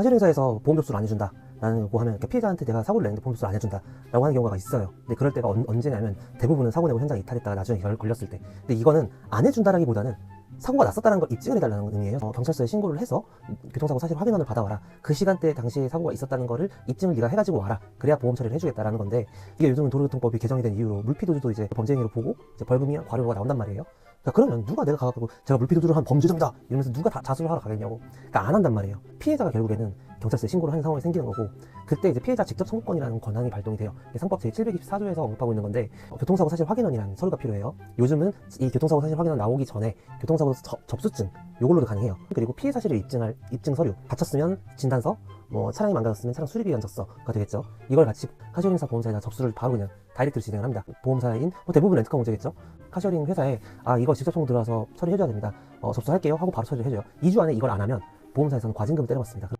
카시오 회사에서 보험 접수를 안 해준다. 라는 거 하면 그러니까 피해자한테 내가 사고를 냈는데 보험 접수를 안 해준다. 라고 하는 경우가 있어요. 근데 그럴 때가 언, 언제냐면 대부분은 사고 내고 현장에 이탈했다가 나중에 결, 걸렸을 때. 근데 이거는 안 해준다라기보다는 사고가 났었다는 걸 입증을 해달라는 의미예요. 어, 경찰서에 신고를 해서 교통사고 사실 확인원을 받아와라. 그 시간대에 당시에 사고가 있었다는 거를 입증을 네가 해가지고 와라. 그래야 보험 처리를 해주겠다라는 건데 이게 요즘은 도로교통법이 개정이 된 이후로 물피도주도 이제 범죄 행위로 보고 이제 벌금이 과료가 나온단 말이에요. 그러니까 그러면 누가 내가 가가지고 제가 물피도주를 한 범죄자입니다 이러면서 누가 다 자수를 하러 가겠냐고. 그러니까 안 한단 말이에요. 피해자가 결국에는 경찰서에 신고를 하는 상황이 생기는 거고 그때 이제 피해자 직접 청구권이라는 권한이 발동이 돼요. 상법 제724조에서 언급하고 있는 건데 어, 교통사고 사실 확인원이라는 서류가 필요해요. 요즘은 이 교통사고 사실 확인원 나오기 전에 교통사고 저- 접수증 요걸로도 가능해요. 그리고 피해 사실을 입증할 입증 서류 다쳤으면 진단서 뭐 차량이 망가졌으면 차량 수리비 연적서가 되겠죠. 이걸 같이 카시오링 사 보험사에다 접수를 바로 그냥 다이렉트로 진행을 합니다. 보험사인 뭐 대부분 렌트카 문제겠죠. 카시오링 회사에 아 이거 직접 청구 들어와서 처리해줘야 됩니다. 어, 접수할게요 하고 바로 처리를 해줘요. 2주 안에 이걸 안 하면 보험사에서는 과징금을 때려봤습니다.